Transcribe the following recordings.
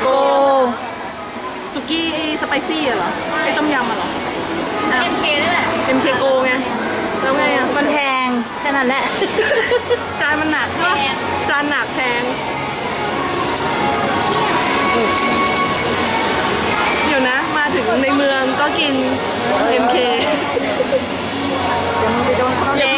โก้สุกี้สไปซี่อะเหรอไอต้มยำอะเหรอ เอ็มเคนี่แหละ MKO ไง แล้วไงอะมันแพงแค่นั้นแหละ จานมันหนักใช่ปะแพง จานหนักแพง เดี๋ยวนะ มาถึงในเมืองก็กิน MK เจ๊อย่า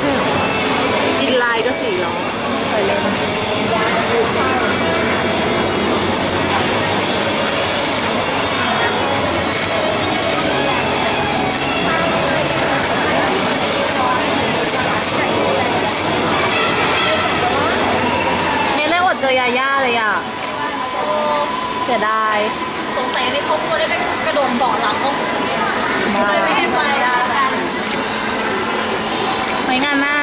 ใช่เหรออินไลน์ก็สี่ล้อเคยเล่นเนี่ยเล่อดเจอยาย่าเลยอะเสียดายสงสัยในเขาควรได้ไปกระโดดเบาะหลังเขาเลยไม่ให้ไป วกันไว้งานหน้า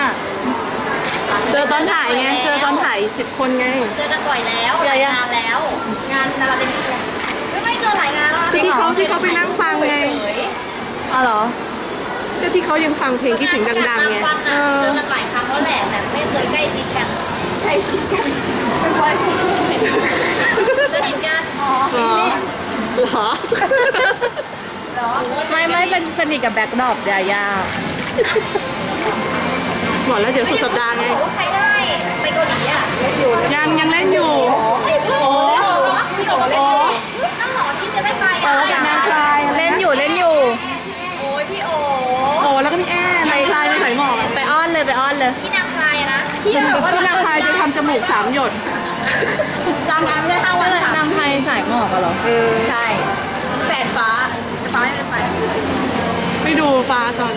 เจอตอนถ่ายไง เจอตอนถ่ายสิบคนไง เจอกันบ่อยแล้วหลายงานแล้ว งานนาราเดนไม่ไม่เจอหลายงานแล้วนะที่เขาที่เขาไปนั่งฟังไงเฉยอ๋อเหรอก็ที่เขายังฟังเพลงคิดถึงดังๆไงฟัเอนะอเจอกันหลายครั้งแล้วแหละแต่ไม่เคยใกล้ชิดกันใกล้ชิดกันไม่ค่อยพูดสนิทกันอ๋อเหรอเหรอเหรอไม่ไม่เป็นสนิทกับแบ็คดรอปยาย่า หมดแล้วเดี๋ยวสุดสัปดาห์ไงบอกว่าใครได้ไปเกาหลีอะยังยังเล่นอยู่ไอ้พี่โอ๋พี่โอ๋เล่นนั่นหรอที่จะได้ไปเอออะนางคลายเล่นอยู่เล่นอยู่ โอ้ยพี่โอ๋โอ้แล้วก็มีแอร์นางคลายในสายหมอกอะไปอ้อนเลยไปอ้อนเลยพี่นางคลายนะที่นางคลายจะทำจมูกสามหยดจ้างงานไม่ได้ห้าวันค่ะนางไทยสายหมอกอะเหรอเออใช่แฝดฟ้าแต่ฟ้าไม่เป็นไปไปดูฟ้าตอน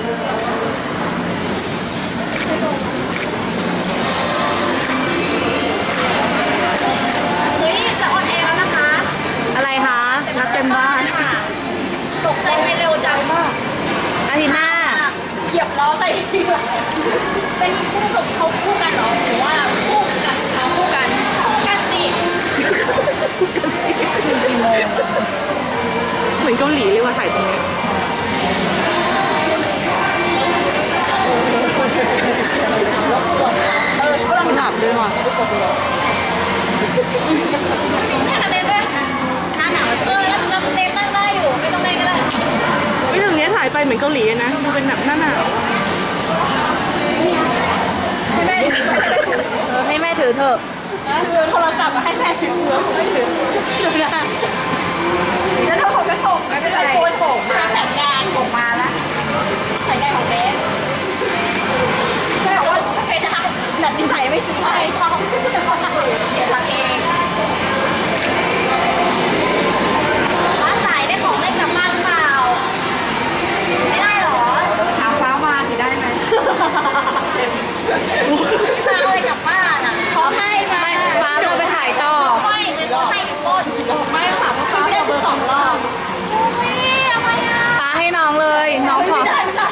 าหลีเลยว่าถ่ายตรงนี้เออเขาหลับด้วยว่ะแค่กระเด็นด้วยหน้าหนาวเออแล้วแล้วเต้นนั่งได้อยู่ ไม่ต้องเต้นก็ได้เฮ้ยตรงนี้ถ่ายไปเหมือนเกาหลีนะดูเป็นแบบหน้าหนาวให้แม่ถือไปจะได้ถือเออให้แม่ถือเถอะถือโทรศัพท์มาให้แม่ถือเหลือไม่ถือจุดละแล้วถ้าผมไม่ถกไม่เป็นไรโคนผมมาแต่งงานผมมาแล้วใส่ได้ของเบสแม่บอกว่าไม่ได้ห นัดนิสัยไม่ซื้อให้เขาเสียตังค์เองฟ้าใสได้ของเล่นกลับบ้านหรือเปล่า ไม่ได้หรอ ถามฟ้ามาสิได้ไหม จะเอาอะไรกลับบ้านอะเขาให้มา ฟ้าเราไปถ่ายต่อ ไม่เป็นเขาให้กับต้น ไม่ค่ะเพราะฟ้า ไม่ได้ เราเบ ถึ อง ร์ สองรอบโอ้ยอะไรอะ ฟ้าให้น้องเลย น้องขอ ไม่ได้ไม่ได้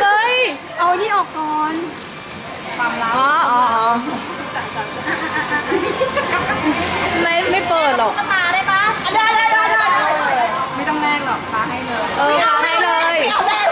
เฮ้ย เอานี่ออกก่อน ความลับ อ๋ออ๋ออ๋อไม่ไม่เปิด หรอก ตาได้ปะได้ได้ได้ได้ไม่ต้องแลกหรอกฟ้าให้เลย เออฟ้าให้เลย ไม่เอาแรก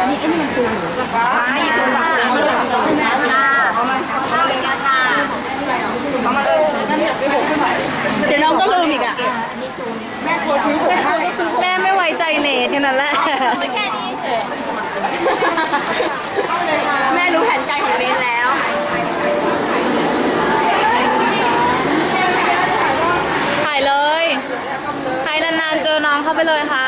อันนี้อันนี้มันซูหนูแบบฟ้าอีกตัวสามตัวเลยค่ะเอามาเอาไปกันค่ะเอามาเลยเดี๋ยวน้องก็ลืมอีกอะแม่ตัวซื้อผมให้แม่ไม่ไว้ใจเนทแค่นั้นแหละแค่นี้เฉยแม่รู้แผนใจของเนทแล้วถ่ายเลยถ่ายนานๆเจอน้องเข้าไปเลยค่ะ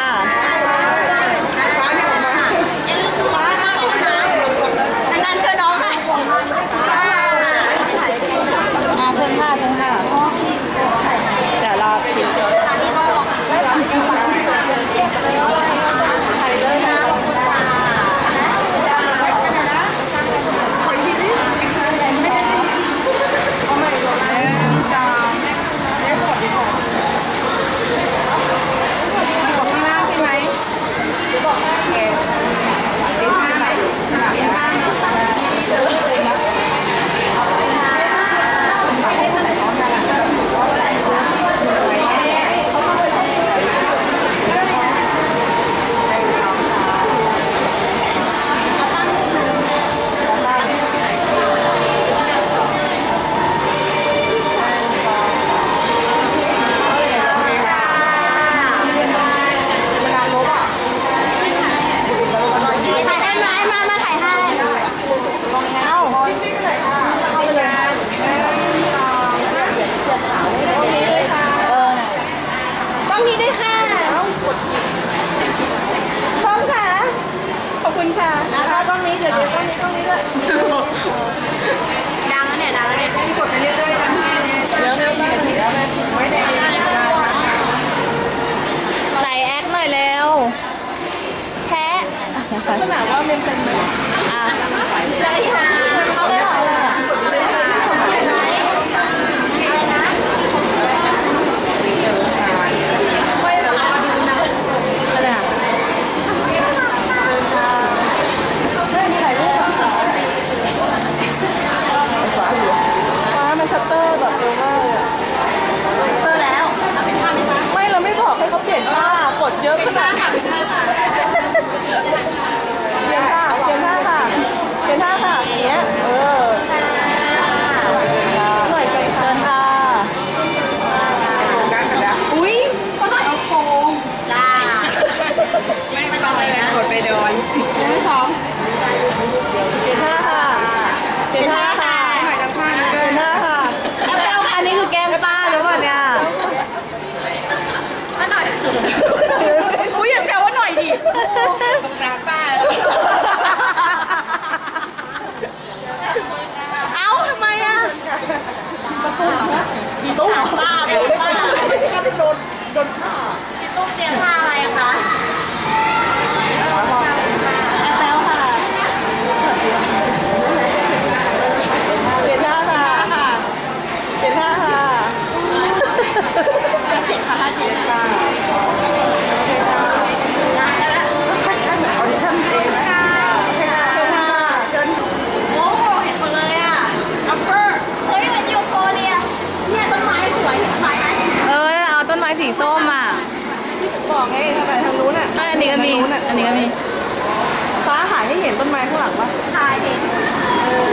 ายเด็ก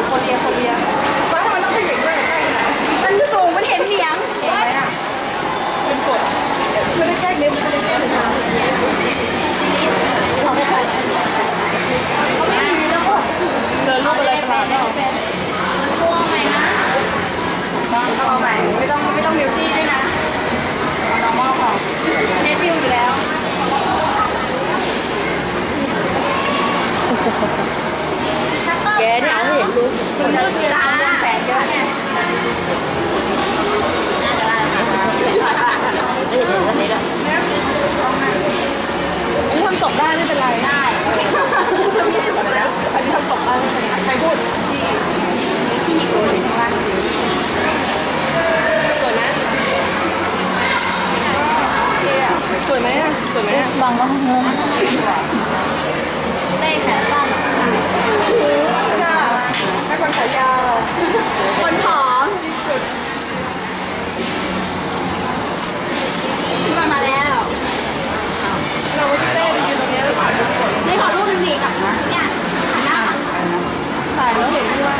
คนเรียนคนเรียนฟ้าทำไมต้องผู้หญิงด้วยใกล้ขนาดนั้นมันสูงมันเห็นเหนียงเห็นไหมอะเป็นกดไม่ได้แก้เนี้ยไม่ได้แก้เลยเอาใหม่ไม่ต้องไม่ต้องบิวตี้ด้วยนะเอาน้องมองของเนฟิวอยู่แล้ว ตกได้ไม่เป็นไร ได้อันนี้ทำตกได้ไม่เป็นไใครพูดที่หยิอ่ข้ล่สวยไหมสวยไหมอะสวยไหมบางว่าเงินได้แขนสั้น คนขายาว คนผอมที่สุดพี่มาแล้ว เราไม่ได้เต้นยืนตรงนี้แล้วถ่รูปก่อขอรูปหนึ่งดีกับเนี่ยหันหน้าฝั่แล้วเห็นด้วย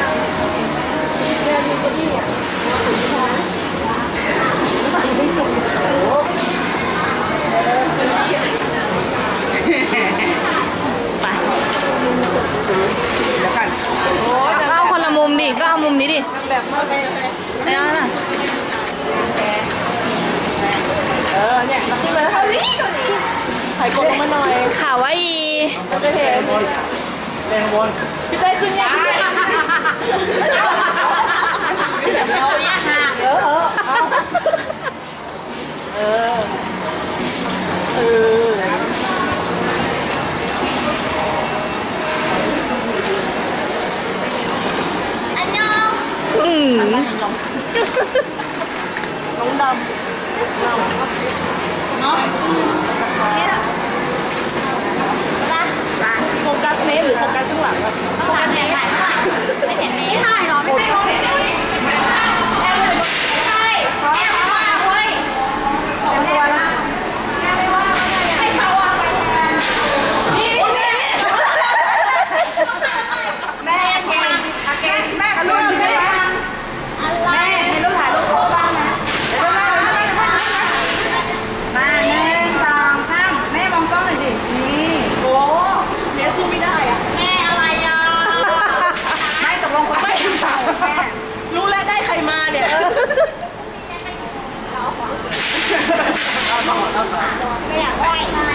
เดินมีเก้าอี้อะมาถึงที่ร้านแล้วถ่ายไม่จบ กดลงมาหน่อยขาวาอีเราจะเห็นแรงบนพี่เต้ขึ้นยังเราเนี่ยห่าง เออเออเอาเออเออ อันยอง อืม น้องดำเรา เนาะเนี่ยละ โฟกัสเมสหรือโฟกัสข้างหลังอะ ต้องการถ่ายถ่ายข้างหลังไม่เห็นนี้ถ่ายหรอไม่ใช่เขาเห็นนี้ใช่แม่ว่าเว้ย เต็มตัวละ ให้เขาวางไปแทนนี่ แม่เก่งอาเก่งแม่กับลูกแม่ อะไร แม่มีลูกถ่ายรูปคู่บ้างนะเดี๋ยวแม่แม่แม่มาหนึ่งสองสามแม่มองกล้องหน่อยดิ นี่ โอ้เมสสู้ไม่ได้อะ แม่อะไรอะ ไม่ตกลงคนไม่ทำสาวแม่ รู้แล้วได้ใครมาเนี่ย ไม่อยากได้ใช่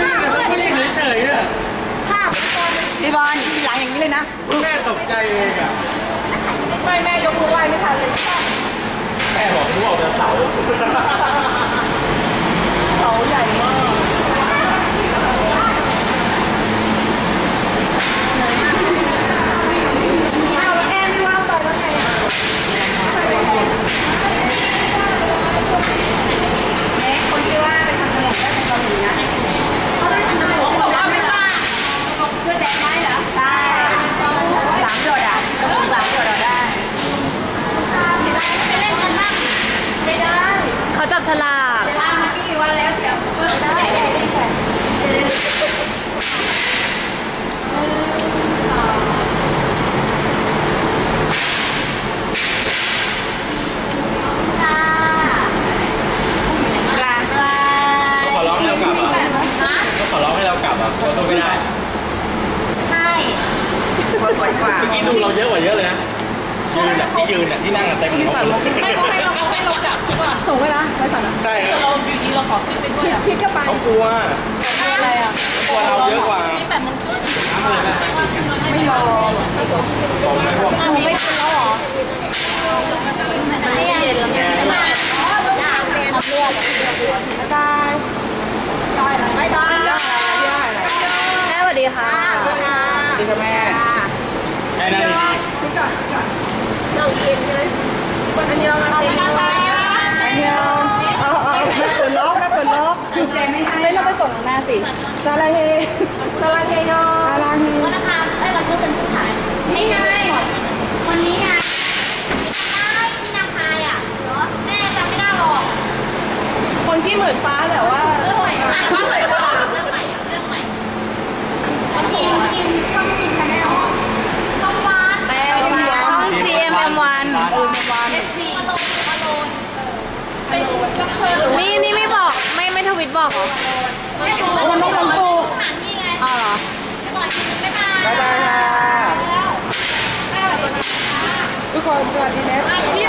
ภาพเพื่อนไม่เลใช่ยนะเฉยๆอะภาพพี่บอลทีหลังอย่างนี้เลยนะแม่ตกใจเองอะไม่แม่ยกมือไหว้ไม่ทันเลยแม่บอกรู้ออกจากเสาเขาใหญ่มาก เอาแม่ไม่ว่าไปแล้วไง เอ๊ะคนที่ว่าไปทำจมูกได้เป็นเกาหลีนะ เขาได้เป็นจมูกบอกว่าไม่ว่าเพื่อแดงไว้เหรอ ใช่สามหยดอะจมูกสามหยดเราได้ เสียดายไม่ไปเล่นกันบ้างไม่ได้ เขาจับฉลาก เวลาเมื่อกี้วันแล้วเชียวได้ได้ได้ค่ะ กลาง ปลา ขอร้องให้เรากลับอะ ฮะ ก็ขอร้องให้เรากลับอะเราต้องไม่ได้ ใช่ สวยกว่า เมื่อกี้ดูเราเยอะกว่าเยอะเลยนะ ยืนอะที่ยืนอะที่นั่งอะเต็มหมดเลย ไม่เขาให้เราเขาให้เรากลับใช่ป่ะ ส่งไปนะไปสั่นอะ ใช่ แต่เราอยู่ดีเราขอขึ้นไปด้วยพี่ ก็ไปเขากลัวอะไรอะกลัวเราเยอะกว่านี่แต่มันขึ้นไม่รอบอกไหมบอกหนูไม่กินแล้วเหรอไม่เย็นแล้วแม่ไม่มาอ๋ออยากเรียนทำเลือดตายไม่ต้องได้ได้อะไรแม่สวัสดีค่ะดีค่ะแม่แค่นั้นดีพี่ก่อนพี่ก่อนเราเค็มใช่ไหมวันนี้เรามาเค็มด้วยอั ส่งแม่สิซาลาเฮสลาเฮโยซาลาเฮวันนะคะเอ้ยวันพุธเป็นผู้ขายนี่ไงวันนี้ไงได้ที่นาคายอะเหรอแม่จำไม่ได้หรอกคนที่เหมือนฟ้าแต่ว่าเรื่องใหม่อะเรื่องใหม่เรื่องใหม่เรื่องใหม่กินกินช่องกินชาแนลช่องวันแมวเลี้ยงช่อง GMM1 เอชดีมาลงมาลงเป็นช่องเชิญนี่นี่ไม่บอกไม่ไม่ทวิตบอกเหรอ ไม่รู้ว่าไม่ลงกูสถานที่ไงอ๋อเหรอไม่าบ๊ายบายค่ะแล้วแม่สวัสดีค่ะทุกคนสวัสดีนะ